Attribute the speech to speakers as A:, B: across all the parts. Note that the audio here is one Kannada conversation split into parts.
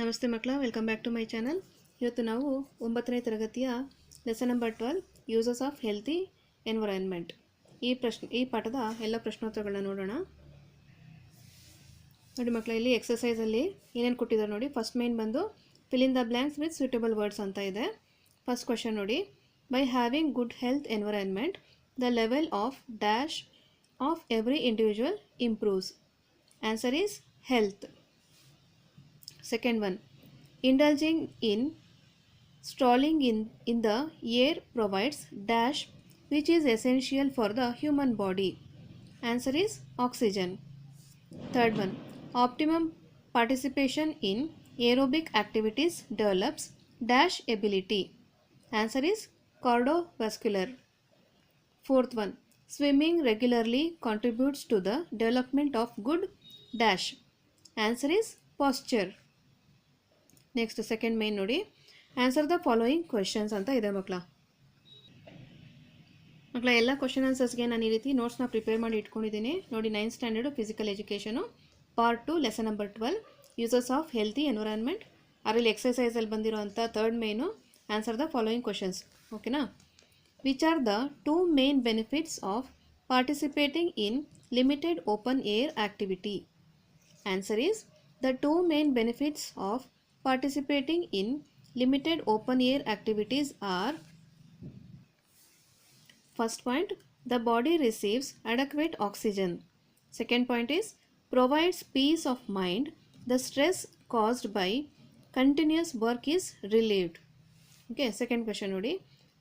A: ನಮಸ್ತೆ ಮಕ್ಕಳ welcome back to my channel ಇವತ್ತು ನಾವು ಒಂಬತ್ತನೇ ತರಗತಿಯ lesson number twelve uses of healthy environment ಈ ಪ್ರಶ್ನೆ, ಈ ಪಾಠದ ಎಲ್ಲ ಪ್ರಶ್ನೋತ್ತರಗಳನ್ನ ನೋಡೋಣ. ನೋಡಿ ಮಕ್ಕಳ, ಇಲ್ಲಿ ಎಕ್ಸಸೈಸಲ್ಲಿ ಏನೇನು ಕೊಟ್ಟಿದ್ದಾರೆ ನೋಡಿ. ಫಸ್ಟ್ ಮೇನ್ ಬಂದು fill in the blanks with suitable words ಅಂತ ಇದೆ. ಫಸ್ಟ್ ಕ್ವಶನ್ ನೋಡಿ. By having good health environment the level of dash of every individual improves answer is health Second one, indulging in strolling in, in the air provides dash which is essential for the human body. Answer is oxygen. Third one, optimum participation in aerobic activities develops dash ability. Answer is cardiovascular. Fourth one, swimming regularly contributes to the development of good dash. Answer is posture. Next second main ನೋಡಿ. ಆನ್ಸರ್ ದ ಫಾಲೋಯಿಂಗ್ ಕ್ವೆಶನ್ಸ್ ಅಂತ ಇದೆ ಮಕ್ಕಳ ಮಕ್ಕಳ ಎಲ್ಲ ಕ್ವಶನ್ ಆನ್ಸರ್ಸ್ಗೆ ನಾನು ಈ ರೀತಿ ನೋಟ್ಸ್ನ ಪ್ರಿಪೇರ್ ಮಾಡಿ ಇಟ್ಕೊಂಡಿದ್ದೀನಿ. ನೋಡಿ ninth standard physical education part two lesson number twelve uses of healthy environment ಅದರಲ್ಲಿ ಎಕ್ಸಸೈಸಲ್ಲಿ ಬಂದಿರೋಂಥ third main answer the following questions ಓಕೆನಾ which are the two main benefits of participating in limited open air activity answer is the two main benefits of participating in limited open air activities are first point the body receives adequate oxygen second point is provides peace of mind the stress caused by continuous work is relieved okay second question nodi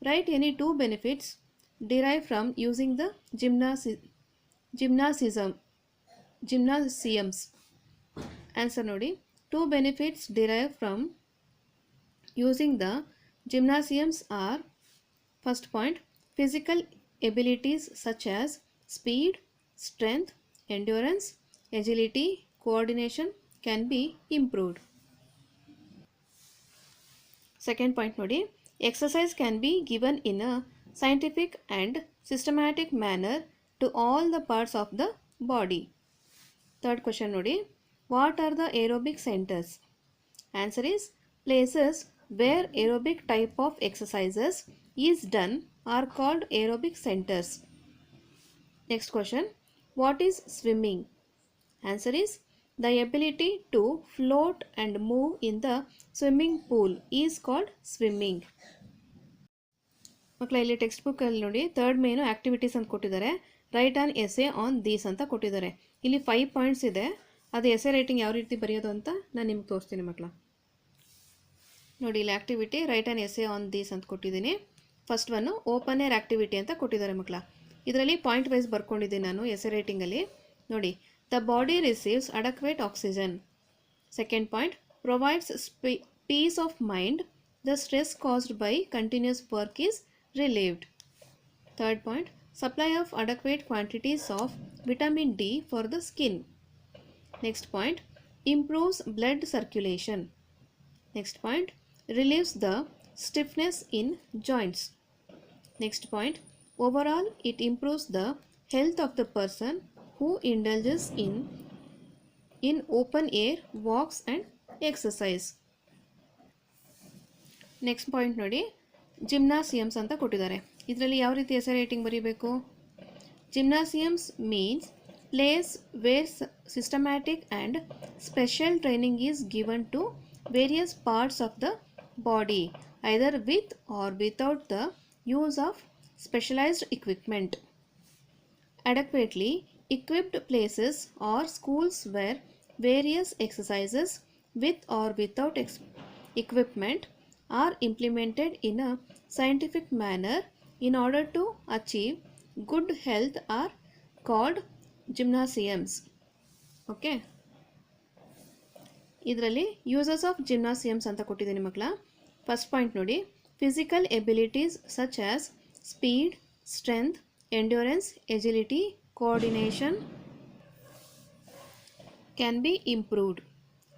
A: write any two benefits derived from using the gymnasi- gymnasium gymnasiums answer ನೋಡಿ two benefits derive from using the gymnasiums are first point physical abilities such as speed strength endurance agility coordination can be improved second point ನೋಡಿ exercise can be given in a scientific and systematic manner to all the parts of the body third question ನೋಡಿ What are the aerobic centers? Answer is places where aerobic type of exercises is done are called aerobic centers. Next question What is swimming? Answer is the ability to float and move in the swimming pool is called swimming. ಮಕ್ಕಳ ಇಲ್ಲಿ ಟೆಕ್ಸ್ಟ್ ಬುಕ್ಕಲ್ಲಿ ನೋಡಿ ಥರ್ಡ್ ಮೇನು ಆ್ಯಕ್ಟಿವಿಟೀಸ್ ಅಂತ ಕೊಟ್ಟಿದ್ದಾರೆ write an essay on these ಅಂತ ಕೊಟ್ಟಿದ್ದಾರೆ ಇಲ್ಲಿ ಫೈವ್ ಪಾಯಿಂಟ್ಸ್ ಇದೆ ಅದು ಎಸೆ ರೈಟಿಂಗ್ ಯಾವ ರೀತಿ ಬರೆಯೋದು ಅಂತ ನಾನು ನಿಮ್ಗೆ ತೋರಿಸ್ತೀನಿ ಮಕ್ಕಳ. ನೋಡಿ, ಇಲ್ಲಿ activity write and essay on these ಅಂತ ಕೊಟ್ಟಿದ್ದೀನಿ. First one open air activity ಅಂತ ಕೊಟ್ಟಿದ್ದಾರೆ ಮಕ್ಕಳ. ಇದರಲ್ಲಿ ಪಾಯಿಂಟ್ ವೈಸ್ ಬರ್ಕೊಂಡಿದ್ದೀನಿ ನಾನು ಎಸೆ ರೈಟಿಂಗಲ್ಲಿ ನೋಡಿ the body receives adequate oxygen second point provides ಸ್ಪೀ peace of mind the stress caused by continuous work is relieved third point supply of adequate quantities of vitamin D for the skin next point improves blood circulation next point relieves the stiffness in joints next point overall it improves the health of the person who indulges in in open air walks and exercise next point ನೋಡಿ ಜಿಮ್ನಾಸಿಯಮ್ಸ್ ಅಂತ ಕೊಟ್ಟಿದ್ದಾರೆ. ಇದರಲ್ಲಿ ಯಾವ ರೀತಿ ಹೆಸರು ರೇಟಿಂಗ್ ಬರೀಬೇಕು? Gymnasiums means place where systematic and special training is given to various parts of the body either with or without the use of specialized equipment. Adequately equipped places or schools where various exercises with or without equipment are implemented in a scientific manner in order to achieve good health are called gymnasiums okay ಇದರಲ್ಲಿ ಯೂಸಸ್ ಆಫ್ ಜಿಮ್ನಾಸಿಯಮ್ಸ್ ಅಂತ ಕೊಟ್ಟಿದ್ದೀನಿ ಮಕ್ಕಳ ಫಸ್ಟ್ ಪಾಯಿಂಟ್ ನೋಡಿ. Physical abilities such as speed strength endurance agility coordination can be improved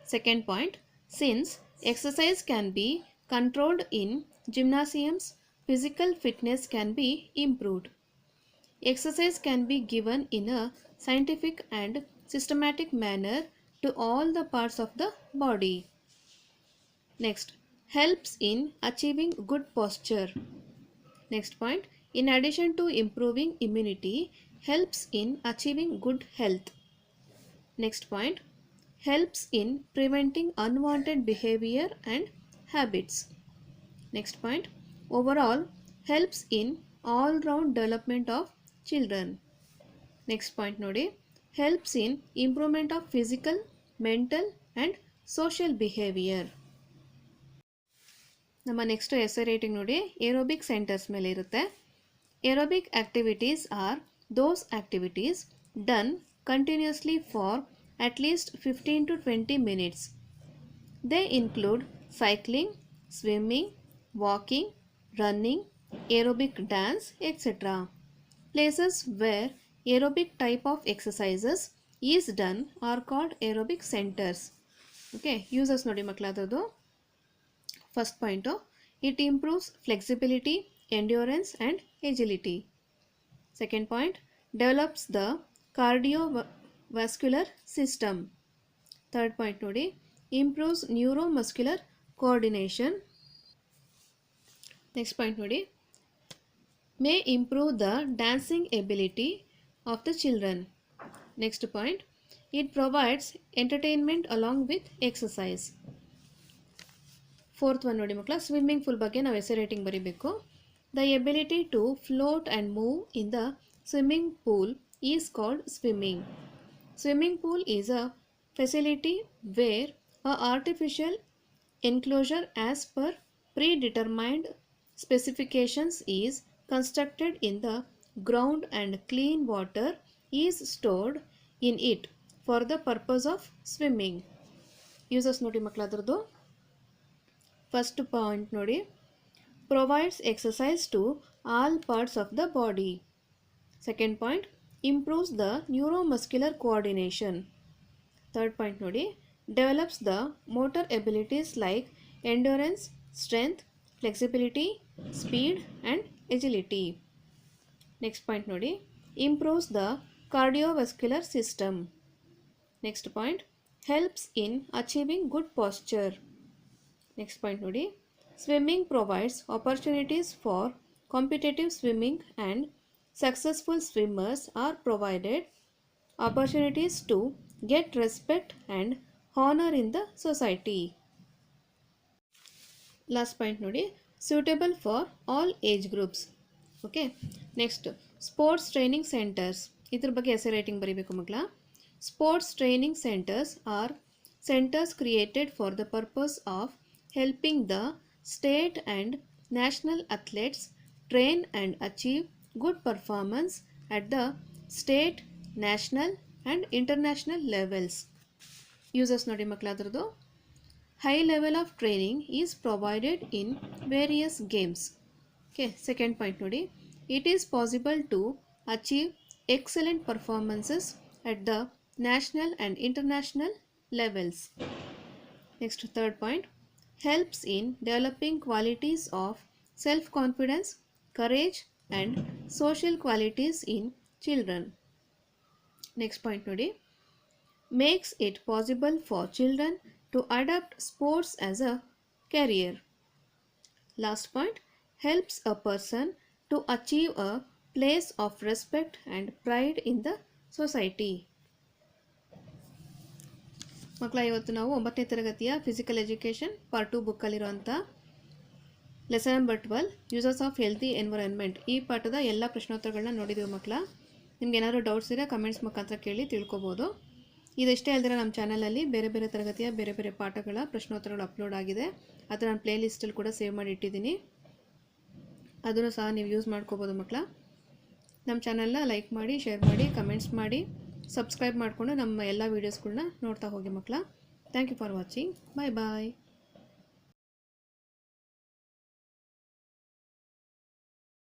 A: second point since exercise can be controlled in gymnasiums physical fitness can be improved exercise can be given in a scientific and systematic manner to all the parts of the body. Next, helps in achieving good posture. Next point, in addition to improving immunity, helps in achieving good health. Next point, helps in preventing unwanted behavior and habits. Next point, overall helps in all round development of children. Next point ನೋಡಿ. Helps in improvement of physical mental and social behaviour ನಮ್ಮ ನೆಕ್ಸ್ಟ್ ಎಸ್ಐ ರೇಟಿಂಗ್ ನೋಡಿ. ಏರೋಬಿಕ್ ಸೆಂಟರ್ಸ್ ಮೇಲೆ ಇರುತ್ತೆ. Aerobic activities are those activities done continuously for at least fifteen to twenty minutes they include cycling swimming walking running aerobic dance etcetera places where aerobic type of exercises is done are called aerobic centers. Okay uses ನೋಡಿ ಮಕ್ಕಳಾದದು first point it improves flexibility endurance and agility second point develops the cardio vascular system third point ನೋಡಿ improves neuro muscular coordination next point ನೋಡಿ may improve the dancing ability of the children. Next point, it provides entertainment along with exercise. Fourth one ನೋಡಿ ಮಕ್ಕಳ ಸ್ವಿಮ್ಮಿಂಗ್ ಫೂಲ್ ಬಗ್ಗೆ ನಾವು ಎಸೆ ರೇಟಿಂಗ್ ಬರೀಬೇಕು the ability to float and move in the swimming pool is called swimming swimming pool is a facility where a artificial enclosure as per predetermined specifications is constructed in the ground and clean water is stored in it for the purpose of swimming uses ನೋಡಿ ಮಕ್ಕಳು ಅದ್ರದ್ದು. ಫಸ್ಟ್ ಪಾಯಿಂಟ್ ನೋಡಿ. Provides exercise to all parts of the body second point improves the neuromuscular coordination third point ನೋಡಿ. Develops the motor abilities like endurance strength flexibility speed and agility next point ನೋಡಿ improves the cardiovascular system next point helps in achieving good posture next point ನೋಡಿ swimming provides opportunities for competitive swimming and successful swimmers are provided opportunities to get respect and honor in the society. Last point ನೋಡಿ suitable for all age groups Okay next sports training centres ಇದ್ರ ಬಗ್ಗೆ ಎಸೆ ರೈಟಿಂಗ್ ಬರೀಬೇಕು ಮಗಳ. Sports training centres are centres created for the purpose of helping the state and national athletes train and achieve good performance at the state national and international levels uses ನೋಡಿ ಮಕ್ಕಳಾದ್ರದ್ದು high level of training is provided in various games Okay, second point today it is possible to achieve excellent performances at the national and international levels. Next, third point helps in developing qualities of self confidence, courage, and social qualities in children. Next point today makes it possible for children to adopt sports as a career. Last point helps a person to achieve a place of respect and pride in the society ಮಕ್ಕಳ, ಇವತ್ತು ನಾವು ಒಂಬತ್ತನೇ ತರಗತಿಯ physical education part two ಬುಕ್ಕಲ್ಲಿರುವಂಥ lesson number twelve uses of healthy environment ಈ ಪಾಠದ ಎಲ್ಲ ಪ್ರಶ್ನೋತ್ತರಗಳನ್ನ ನೋಡಿದ್ದೀವಿ ಮಕ್ಕಳ. ನಿಮ್ಗೆ ಏನಾದರೂ ಡೌಟ್ಸ್ ಇದ್ದರೆ ಕಮೆಂಟ್ಸ್ ಮುಖಾಂತರ ಕೇಳಿ ತಿಳ್ಕೊಬೋದು. ಇದಷ್ಟೇ ಅಲ್ಲದೆ ನಮ್ಮ ಚಾನಲಲ್ಲಿ ಬೇರೆ ಬೇರೆ ತರಗತಿಯ ಬೇರೆ ಬೇರೆ ಪಾಠಗಳ ಪ್ರಶ್ನೋತ್ತರಗಳು ಅಪ್ಲೋಡ್ ಆಗಿದೆ. ಅದು ನಾನು ಪ್ಲೇಲಿಸ್ಟಲ್ಲಿ ಕೂಡ ಸೇವ್ ಮಾಡಿ ಇಟ್ಟಿದ್ದೀನಿ. ಅದನ್ನು ಸಹ ನೀವು ಯೂಸ್ ಮಾಡ್ಕೋಬೋದು ಮಕ್ಕಳ. ನಮ್ಮ ಚಾನಲ್ನ ಲೈಕ್ ಮಾಡಿ ಶೇರ್ ಮಾಡಿ ಕಮೆಂಟ್ಸ್ ಮಾಡಿ ಸಬ್ಸ್ಕ್ರೈಬ್ ಮಾಡಿಕೊಂಡು ನಮ್ಮ ಎಲ್ಲ ವೀಡಿಯೋಸ್ಗಳನ್ನ ನೋಡ್ತಾ ಹೋಗಿ ಮಕ್ಕಳ. Thank you for watching bye bye